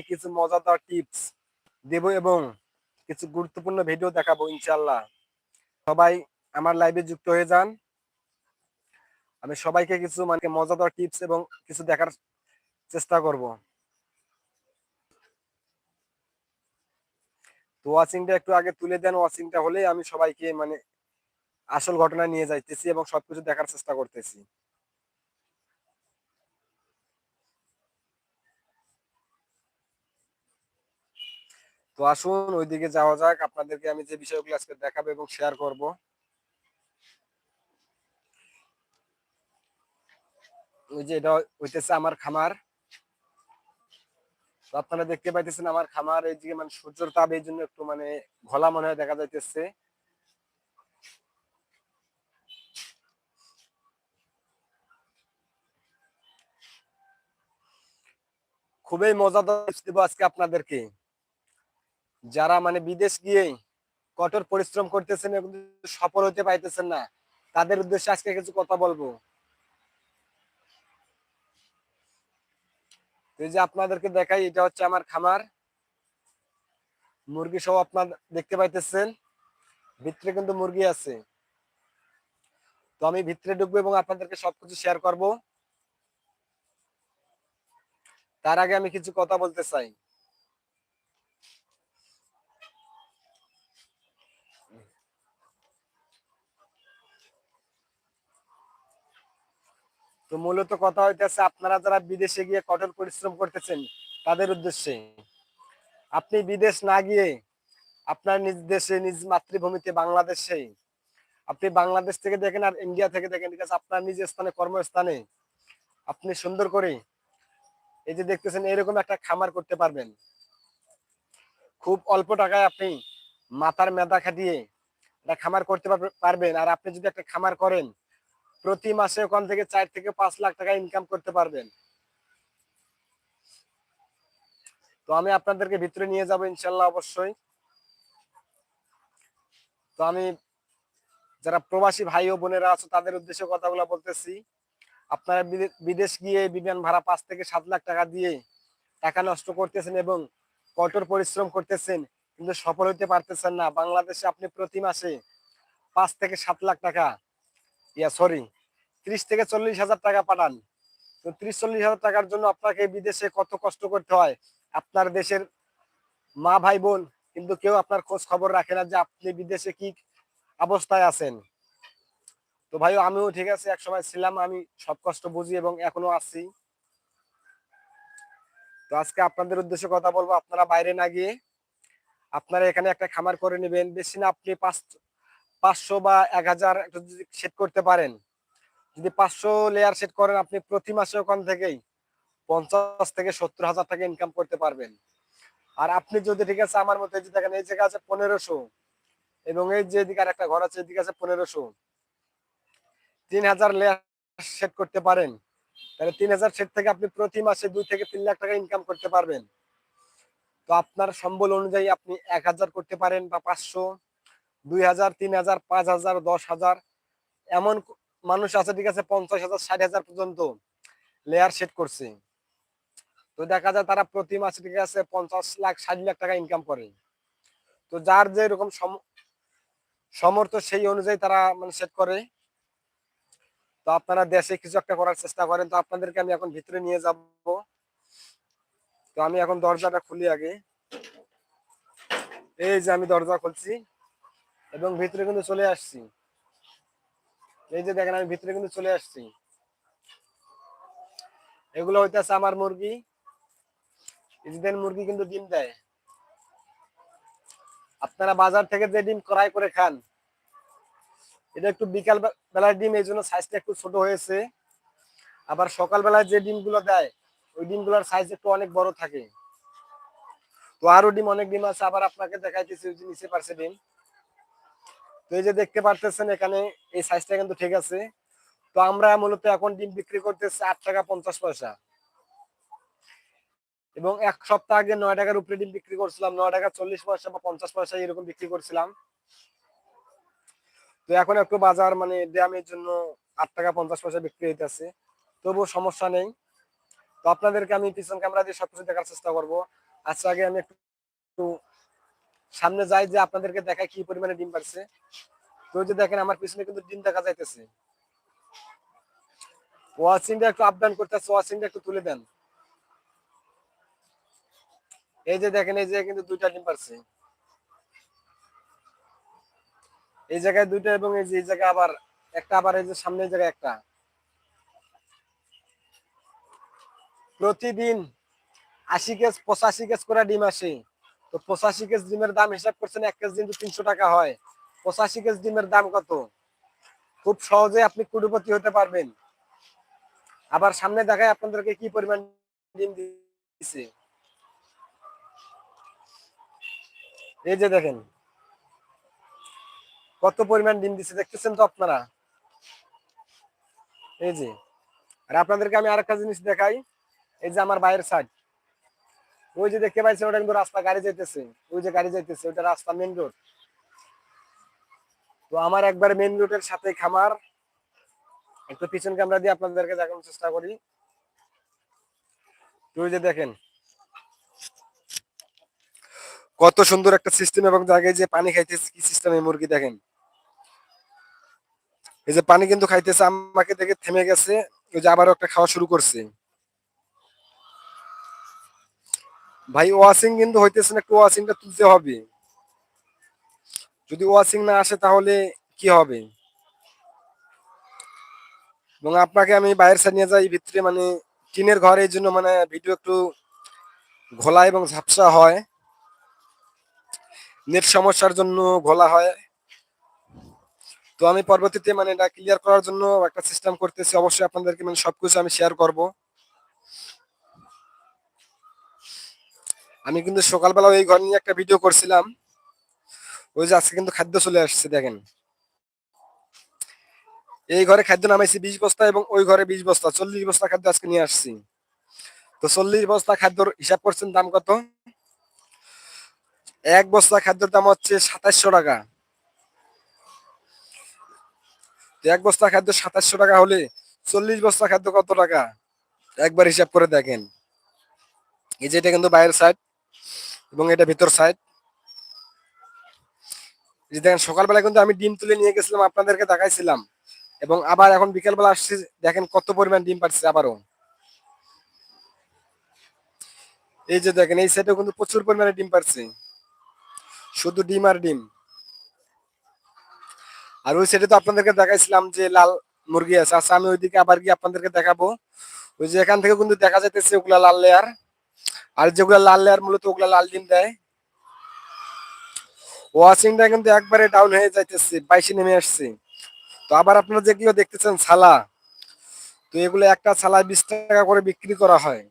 আমি কিছু মজাদার টিপস দেব এবং কিছু গুরুত্বপূর্ণ ভিডিও দেখাবো ইনশাল্লাহ সবাই আমার লাইভে যুক্ত হয়ে যান। আমি সবাইকে কিছু মানে মজাদার টিপস এবং কিছু দেখার চেষ্টা করব। তো ওয়াচিংটা একটু আগে তুলে দেন ওয়াচিংটা হলে আমি সবাইকে মানে আসল ঘটনা নিয়ে যাইতেছি এবং সবকিছু দেখার চেষ্টা করতেছি। তো আসুন, ওইদিকে যাওয়া যাক। আপনাদেরকে আমি যে বিষয়গুলো আজকে দেখাবো এবং শেয়ার করব। ওই যে এটা হইতেছে আমার খামার। তো আপনারা দেখতে পাইতেছেন আমার খামার এইদিকে মানে সূর্যের তাপ, এই জন্য একটু মানে ঘোলা মনে হয় দেখা যাইতেছে। খুবই মজাদার দেবো আজকে আপনাদেরকে। যারা মানে বিদেশ গিয়ে কঠোর পরিশ্রম করতেছেন এবং সফল হতে পাইতেছেন না, তাদের উদ্দেশ্যে আজকে কিছু কথা বলব। এই যে আপনাদেরকে দেখাই, এটা হচ্ছে আমার খামার। মুরগি সহ আপনার দেখতে পাইতেছেন, ভিতরে কিন্তু মুরগি আছে। তো আমি ভিতরে ঢুকবো এবং আপনাদেরকে সবকিছু শেয়ার করব। তার আগে আমি কিছু কথা বলতে চাই। তো মূলত কথা হইতেছে, আপনারা যারা বিদেশে গিয়ে কঠোর পরিশ্রম করতেছেন, তাদের উদ্দেশ্যে। আপনি বিদেশ না গিয়ে আপনার নিজ দেশে, নিজ মাতৃভূমিতে বাংলাদেশে, আপনি বাংলাদেশ থেকে দেখেন আর ইন্ডিয়া থেকে দেখেন ঠিক আছে আপনার নিজ স্থানে, কর্মস্থানে আপনি সুন্দর করে এই যে দেখতেছেন, এরকম একটা খামার করতে পারবেন। খুব অল্প টাকায় আপনি মাথার মেধা খাটিয়ে একটা খামার করতে পারবে- পারবেন। আর আপনি যদি একটা খামার করেন প্রতি মাসে ওখান থেকে চার থেকে পাঁচ লাখ টাকা ইনকাম করতে পারবেন। তো আমি আপনাদেরকে ভিতরে নিয়ে যাব ইনশাল্লাহ অবশ্যই। তো আমি যারা প্রবাসী ভাই ও বোনেরা আছে, তাদের উদ্দেশ্যে কথাগুলো বলতেছি। আপনারা বিদে- বিদেশ গিয়ে বিমান ভাড়া পাঁচ থেকে সাত লাখ টাকা দিয়ে টাকা নষ্ট করতেছেন এবং কঠোর পরিশ্রম করতেছেন, কিন্তু সফল হতে পারতেছেন না। বাংলাদেশে আপনি প্রতি মাসে পাঁচ থেকে সাত লাখ টাকা ইয়া সরি ত্রিশ থেকে চল্লিশ হাজার টাকা পাঠান। তো ত্রিশ, চল্লিশ হাজার টাকার জন্য আপনাকে বিদেশে কত কষ্ট করতে হয়? আপনার দেশের মা, ভাই, বোন, কিন্তু কেউ আপনার খোঁজ খবর রাখে না যে আপনি বিদেশে কি অবস্থায় আছেন। তো ভাই আমিও ঠিক আছে এক সময় ছিলাম, আমি সব কষ্ট বুঝি এবং এখনও আছি। তো আজকে আপনাদের উদ্দেশ্যে কথা বলব, আপনারা বাইরে না গিয়ে আপনারা এখানে একটা খামার করে নেবেন। বেশি না, আপনি পাঁচ পাঁচশো বা এক হাজার যদি সেট করতে পারেন, যদি পাঁচশো লেয়ার সেট করেন, আপনি প্রতি মাসে ওখান থেকেই পঞ্চাশ থেকে সত্তর হাজার টাকা ইনকাম করতে পারবেন। আর আপনি যদি, ঠিক আছে, আমার মতো এই দেখেন, এই জায়গা আছে পনেরোশো এবং এই যে এদিকে আর একটা ঘর আছে, এদিকে আছে পনেরোশো। তিন হাজার লেয়ার সেট করতে পারেন, তাহলে তিন হাজার সেট থেকে আপনি প্রতি মাসে দুই থেকে তিন লাখ টাকা ইনকাম করতে পারবেন। তো আপনার সম্বল অনুযায়ী আপনি এক হাজার করতে পারেন বা পাঁচশো। দুই হাজার, তিন হাজার, পাঁচ হাজার, দশ হাজার, এমন মানুষ আছে, ঠিক আছে, পঞ্চাশ হাজার, ষাট হাজার পর্যন্ত লেয়ার সেট করছে। তো দেখা যায় তারা প্রতি মাসে, ঠিক আছে, পঞ্চাশ লাখ, ষাট লাখ টাকা ইনকাম করে। তো যার যে এরকম সম- সমর্থ, সেই অনুযায়ী তারা মানে সেট করে। তো আপনারা দেশে কিছু একটা করার চেষ্টা করেন। তো আপনাদেরকে আমি এখন ভিতরে নিয়ে যাব। তো আমি এখন দরজাটা খুলি আগে। এই যে আমি দরজা খুলছি। এবং ভিতরে কিন্তু চলে আসছি। এই যে দেখেন, আমি ভিতরে কিন্তু চলে আসছি। এগুলো হইতেছে আমার মুরগি। ইসরায়েল মুরগি কিন্তু ডিম দেয়। আপনারা বাজার থেকে যে ডিম ক্রয় করে খান, এটা একটু বিকাল বেলার ডিম, এই জন্য সাইজটা একটু ছোট হয়েছে। আবার সকালবেলায় যে ডিমগুলো দেয়, ওই ডিমগুলোর সাইজ একটু অনেক বড় থাকে। তো আরও ডিম, অনেক ডিম আছে, আবার আপনাকে দেখাইতেছি নিচে পারছে ডিম। তো এই যে দেখতে পারতেছেন এখানে এই সাইজটা কিন্তু ঠিক আছে। তো আমরা মূলত এখন ডিম বিক্রি করতেছি আট টাকা পঞ্চাশ পয়সা। এবং এক সপ্তাহ আগে নয় টাকার উপরে ডিম বিক্রি করছিলাম, নয় টাকা চল্লিশ পয়সা বা পঞ্চাশ পয়সা এরকম বিক্রি করছিলাম। তো এখন একটু বাজার মানে ড্যামের জন্য আট টাকা পঞ্চাশ পয়সা বিক্রি হইতেছে। তবুও সমস্যা নেই। তো আপনাদেরকে আমি পিছন ক্যামেরা দিয়ে সবকিছু দেখার চেষ্টা করব। আচ্ছা আগে আমি একটু সামনে যাই যে আপনাদেরকে দেখায় কি পরিমাণে ডিম পারছে তো যে দেখেন, আমার পিছনে কিন্তু ডিম দেখা যাইতেছে। ওয়াচিংটা একটু আপ করতেছে ওয়াচিংটা একটু তুলে দেন। এই যে দেখেন, এই যে কিন্তু দুইটা ডিম পারছে এই জায়গায় দুইটা এবং এই যে, এই জায়গায় আবার একটা, আবার এই যে সামনের জায়গায় একটা। প্রতিদিন আশি কেজ, পঁচাশি কেজ করে ডিম আসে। তো পঁচাশি কেজ ডিমের দাম হিসাব করছেন এক কেজি কিন্তু তিনশো টাকা হয়। পঁচাশি কেজ ডিমের দাম কত? খুব সহজে আপনি কোটিপতি হতে পারবেন। আবার সামনে দেখায় আপনাদেরকে কি পরিমাণ ডিম দিচ্ছে এই যে দেখেন, কত পরিমাণ ডিম দিচ্ছে দেখতেছেন তো আপনারা? এই যে, আর আপনাদেরকে আমি আরেকটা জিনিস দেখাই, এই যে আমার বাইরের সাইড ওই যে দেখতে পাইছেন, ওটা কিন্তু রাস্তা গাড়ি যাইতেছে। ওই যে গাড়ি যাইতেছে ওটা রাস্তা মেন রোড তো আমার একবার মেন রোডের সাথে খামার, একটু পিছন ক্যামেরা দিয়ে আপনাদেরকে দেখানোর চেষ্টা করি। তো ওই যে দেখেন, কত সুন্দর একটা সিস্টেম এবং জায়গায় যে পানি খাইতেছে, কি সিস্টেম মুরগি দেখেন। এই যে পানি কিন্তু খাইতেছে, আমাকে দেখে থেমে গেছে, ওই যে আবারও একটা খাওয়া শুরু করছে। ভাই ওয়াশিং কিন্তু হইতেছে না, একটু ওয়াশিংটা তুলতে হবে। যদি ওয়াশিং না আসে তাহলে কি হবে? এবং আপনাকে আমি বাইরের সাইড নিয়ে যাই, ভিতরে মানে টিনের ঘর, এই জন্য মানে ভিডিও একটু ঘোলা এবং ঝাপসা হয়। নেট সমস্যার জন্য ঘোলা হয়। তো আমি পরবর্তীতে মানে এটা ক্লিয়ার করার জন্য একটা সিস্টেম করতেছি। অবশ্যই আপনাদেরকে মানে সবকিছু আমি শেয়ার করব। আমি কিন্তু সকালবেলা ওই ঘর নিয়ে একটা ভিডিও করছিলাম। ওই যে আজকে কিন্তু খাদ্য চলে আসছে, দেখেন। এই ঘরে খাদ্য নামাইছি বিশ বস্তা এবং ওই ঘরে বিশ বস্তা, চল্লিশ বস্তা খাদ্য আজকে নিয়ে আসছি। তো চল্লিশ বস্তা খাদ্যর হিসাব করছেন দাম কত? এক বস্তা খাদ্যের দাম হচ্ছে সাতাশশো টাকা। এক বস্তা খাদ্য সাতাশশো টাকা হলে চল্লিশ বস্তা খাদ্য কত টাকা? একবার হিসাব করে দেখেন। এই যে এটা কিন্তু বাইরের সাইড এবং এটা ভিতর সাইড দেখেন সকালবেলা কিন্তু আমি ডিম তুলে নিয়ে গেছিলাম, আপনাদেরকে দেখাইছিলাম। এবং আবার এখন বিকেলবেলা আসছে, দেখেন কত পরিমাণ ডিম পাচ্ছে আবারও। এই যে দেখেন, এই সাইডেও কিন্তু প্রচুর পরিমাণে ডিম পাচ্ছে শুধু ডিম আর ডিম। আর ওই সাইডে তো আপনাদেরকে দেখাইছিলাম যে লাল মুরগি আছে। আচ্ছা আমি ওইদিকে আবার গিয়ে আপনাদেরকে দেখাবো। ওই যে এখান থেকে কিন্তু দেখা যাইতেছে ওগুলা লাল লেয়ার আর যেগুলা লাল লেয়ার মূলত ওগুলা লাল ডিম দেয়। ওয়াশিংটা কিন্তু একবারে ডাউন হয়ে যাইতেছে, বাইশে নেমে আসছে। তো আবার আপনারা যেগুলো দেখতেছেন, ছালা, তো এগুলো একটা ছালা বিশ টাকা করে বিক্রি করা হয়।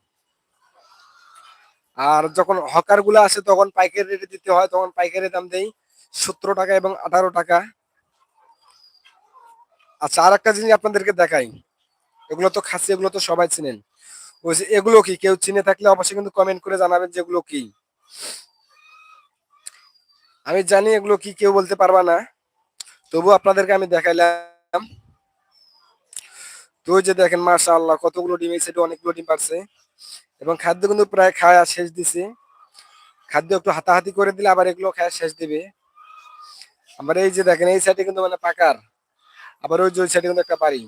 আর যখন হকারগুলো আসে, তখন পাইকারি রেটে দিতে হয়, তখন পাইকারি দাম দেই সতেরো টাকা এবং আঠারো টাকা। আচ্ছা আর একটা জিনিস আপনাদেরকে দেখাই। এগুলো তো খাসি, এগুলো তো সবাই চিনেন। যে এগুলো কি? কেউ চিনে থাকলে অবশ্যই কিন্তু কমেন্ট করে জানাবেন যে এগুলো কি। আমি জানি এগুলো কি, কেউ বলতে পারবা না। তবু আপনাদেরকে আমি দেখাইলাম। তো যে দেখেন মাশা আল্লাহ কতগুলো ডিম এই সাইডে অনেকগুলো ডিম পারছে। এবং খাদ্য কিন্তু প্রায় খাওয়া শেষ দিছে। খাদ্য একটু হাতাহাতি করে দিলে আবার এগুলো খাওয়া শেষ দিবে। আবার এই যে দেখেন, এই সাইডে কিন্তু মানে পাকার। আবার ওই যে ওই সাইডে কিন্তু একটা বাড়ি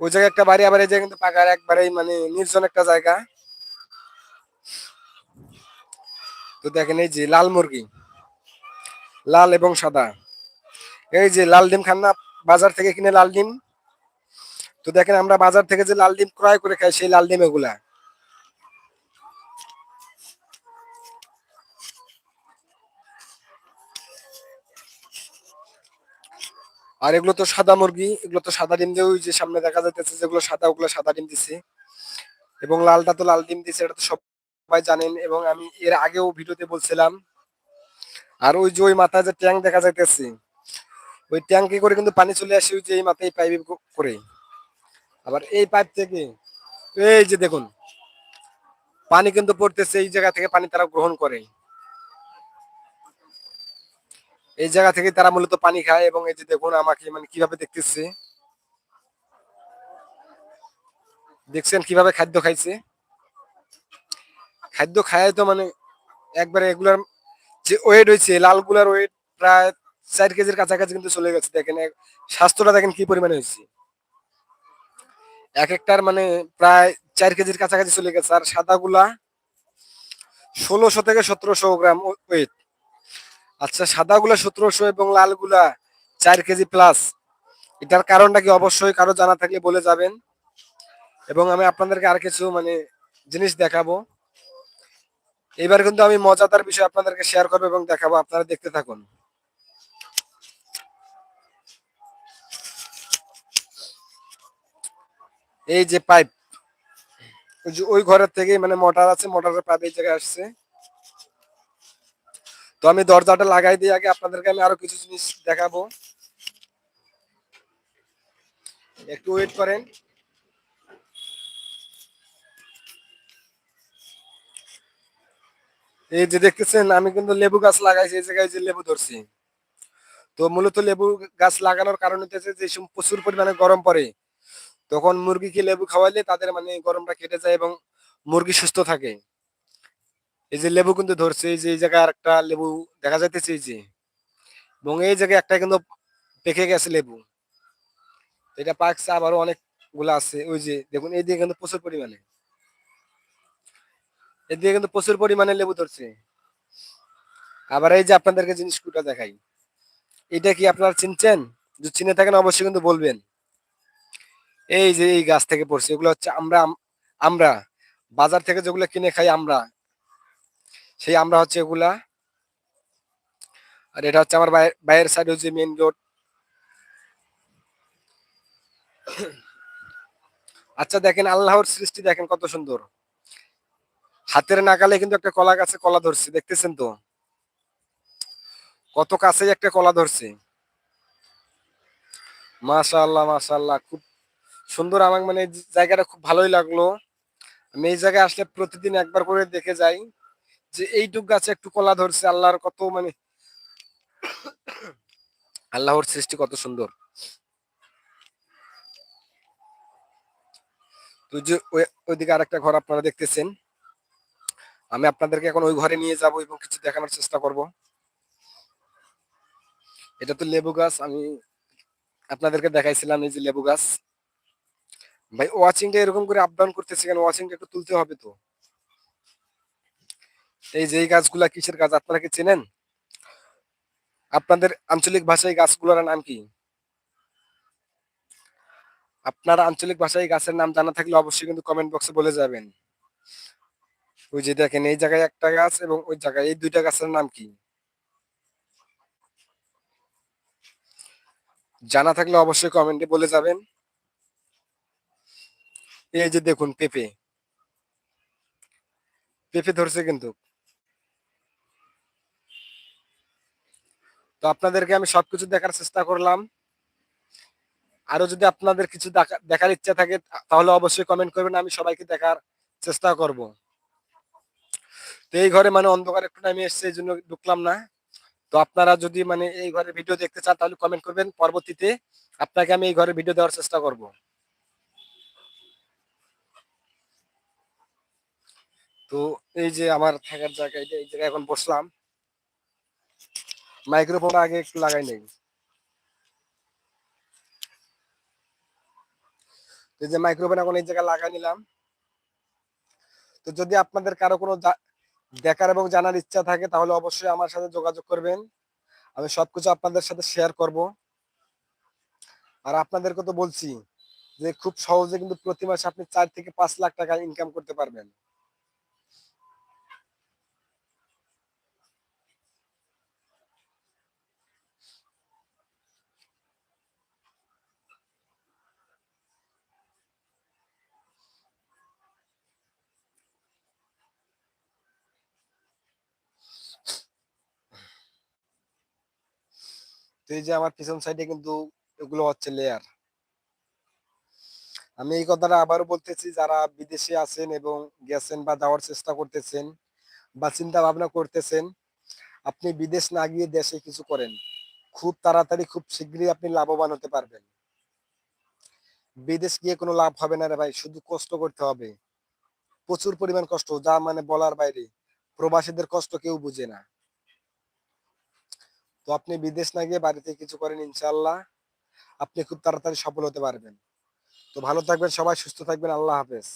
ওই জায়গায় একটা বাড়ি, আবার এই কিন্তু পাকার একবারে মানে নির্জন একটা জায়গা। তো দেখেন এই যে লাল মুরগি, লাল এবং সাদা। এই যে লাল ডিম খান না, বাজার থেকে কিনে লাল ডিম। তো দেখেন আমরা বাজার থেকে যে লাল ডিম ক্রয় করে খাই, সেই লাল ডিম এগুলা। আর এগুলো তো সাদা মুরগি, এগুলো তো সাদা ডিম দিয়ে ওই যে সামনে দেখা যাইতেছে যেগুলো সাদা, ওগুলো সাদা ডিম দিছে। এবং লালটা তো লাল ডিম দিছে, এটা তো সবাই জানেন। এবং আমি এর আগেও ভিডিওতে বলছিলাম, আর ওই যে ওই মাথায় যে ট্যাঙ্ক দেখা যাইতেছে, ওই ট্যাঙ্কে করে কিন্তু পানি চলে আসে ওই যে এই মাথায় পাইপ করে। আবার এই পাইপ থেকে, এই যে দেখুন, পানি কিন্তু পড়তেছে, এই জায়গা থেকে পানি তারা গ্রহণ করে। এই জায়গা থেকে তারা মূলত পানি খায় এবং এই যে দেখুন আমাকে মানে কীভাবে দেখতেছে। দেখছেন কীভাবে খাদ্য খাইছে? খাদ্য খায় তো মানে একবারে এগুলার যে ওয়েট হয়েছে লালগুলার ওয়েট প্রায় চার কেজির কাছাকাছি কিন্তু চলে গেছে। দেখেন স্বাস্থ্যটা দেখেন কি পরিমাণে হয়েছে এক একটার মানে প্রায় চার কেজির কাছাকাছি চলে গেছে। আর সাদাগুলা ষোলোশো থেকে সতেরোশো গ্রাম ওয়েট আচ্ছা সাদাগুলা সতেরোশো এবং লালগুলা চার কেজি প্লাস এটার কারণটা কি অবশ্যই কারও জানা থাকলে বলে যাবেন। এবং আমি আপনাদেরকে আর কিছু মানে জিনিস দেখাবো। এবার কিন্তু আমি মজাদার বিষয় আপনাদেরকে শেয়ার করব এবং দেখাবো, আপনারা দেখতে থাকুন। এই যে পাইপ ওই ঘরের থেকে মানে মোটর আছে মোটরের পাইপ এই জায়গায় আসছে। তো আমি দরজাটা লাগাই দিয়ে আগে আপনাদেরকে আমি আরও কিছু জিনিস দেখাবো। একটু ওয়েট করেন। এই যে দেখতেছেন, আমি কিন্তু লেবু গাছ লাগাইছি, এই জায়গায় যে লেবু ধরছি। তো মূলত লেবু গাছ লাগানোর কারণ হচ্ছে যে প্রচুর পরিমাণে গরম পড়ে। তখন মুরগিকে লেবু খাওয়াইলে তাদের মানে গরমটা কেটে যায় এবং মুরগি সুস্থ থাকে। এই যে লেবু কিন্তু ধরছে, এই যে এই জায়গায় আর একটা লেবু দেখা যাইতেছে, এই যে। এবং এই জায়গায় একটা কিন্তু পেকে গেছে লেবু। এটা পাকছে আবারও অনেকগুলো আছে, ওই যে দেখুন, এই দিকে কিন্তু প্রচুর পরিমাণে। এদিকে কিন্তু প্রচুর পরিমাণে লেবু ধরছে। আবার এই যে আপনাদেরকে জিনিসগুলো দেখাই। এটা কি আপনারা চিনছেন? যদি চিনে থাকেন অবশ্যই কিন্তু বলবেন। এই যে এই গাছ থেকে পড়ছে, এগুলো হচ্ছে আমরা আমরা। বাজার থেকে যেগুলো কিনে খাই আমরা সেই আমরা হচ্ছে এগুলা। আর এটা হচ্ছে আমার বাই- বাইরের সাইড হচ্ছে মেন রোড আচ্ছা দেখেন আল্লাহর সৃষ্টি দেখেন কত সুন্দর। হাতের নাগালে কিন্তু একটা কলা গাছে কলা ধরছে, দেখতেছেন তো? কত কাছে একটা কলা ধরছে। মাশাআল্লাহ মাশাআল্লাহ, খুব সুন্দর আমার মানে জায়গাটা খুব ভালোই লাগল। আমি এই জায়গায় আসলে প্রতিদিন একবার করে দেখে যাই। যে এইটুক গাছে একটু কলা ধরছে, আল্লাহর কত মানে আল্লাহর সৃষ্টি কত সুন্দর। তো যে ওই- ওইদিকে আরেকটা ঘর আপনারা দেখতেছেন। আমি আপনাদেরকে এখন ওই ঘরে নিয়ে যাব এবং কিছু দেখানোর চেষ্টা করব। এটা তো লেবু গাছ, আমি আপনাদেরকে দেখাইছিলাম এই যে লেবু গাছ। ভাই ওয়াচিংটা এরকম করে আপ ডাউন করতেছে কেন? ওয়াচিংটা একটু তুলতে হবে তো। এই যে গাছগুলা কিসের গাছ, আপনারা কি চেনেন? আপনাদের আঞ্চলিক ভাষায় গাছগুলোর নাম কি? আপনার আঞ্চলিক ভাষায় গাছের নাম জানা থাকলে অবশ্যই কিন্তু কমেন্ট বক্সে বলে যাবেন। ওই যে দেখেন, এই জায়গায় একটা গাছ এবং ওই জায়গায় এই দুইটা গাছের নাম কি? জানা থাকলে অবশ্যই কমেন্টে বলে যাবেন। এই যে দেখুন, পেঁপে। পেঁপে ধরছে কিন্তু। তো আপনাদেরকে আমি সবকিছু দেখার চেষ্টা করলাম। আরও যদি আপনাদের কিছু দেখা- দেখার ইচ্ছা থাকে, তাহলে অবশ্যই কমেন্ট করবেন, আমি সবাইকে দেখার চেষ্টা করব। তো এই ঘরে মানে অন্ধকার একটু নামে এসছে, এই জন্য ঢুকলাম না। তো আপনারা যদি মানে এই ঘরে ভিডিও দেখতে চান, তাহলে কমেন্ট করবেন। পরবর্তীতে আপনাকে আমি এই ঘরে ভিডিও দেওয়ার চেষ্টা করব। তো এই যে আমার থাকার জায়গা এই জায়গায় এখন বসলাম। মাইক্রোফোন আগে একটু লাগাই নেই। যে মাইক্রোফোন এখন এই জায়গায় লাগাই নিলাম। তো যদি আপনাদের কারও কোনো দেখার এবং জানার ইচ্ছা থাকে, তাহলে অবশ্যই আমার সাথে যোগাযোগ করবেন। আমি সবকিছু আপনাদের সাথে শেয়ার করব। আর আপনাদেরকে তো বলছি যে খুব সহজে কিন্তু প্রতি মাসে আপনি চার থেকে পাঁচ লাখ টাকা ইনকাম করতে পারবেন। তো আমার পিছন সাইডে কিন্তু এগুলো হচ্ছে লেয়ার আমি এই কথাটা আবারও বলতেছি, যারা বিদেশে আছেন এবং গেছেন বা যাওয়ার চেষ্টা করতেছেন বা চিন্তা ভাবনা করতেছেন, আপনি বিদেশ না গিয়ে দেশে কিছু করেন, খুব তাড়াতাড়ি, খুব শীঘ্রই আপনি লাভবান হতে পারবেন। বিদেশ গিয়ে কোনো লাভ হবে না রে ভাই, শুধু কষ্ট করতে হবে। প্রচুর পরিমাণ কষ্ট, যা মানে বলার বাইরে, প্রবাসীদের কষ্ট কেউ বুঝে না। তো আপনি বিদেশ না গিয়ে বাড়িতে কিছু করেন ইনশাল্লাহ আপনি খুব তাড়াতাড়ি সফল হতে পারবেন। তো ভালো থাকবেন সবাই, সুস্থ থাকবেন, আল্লাহ হাফেজ।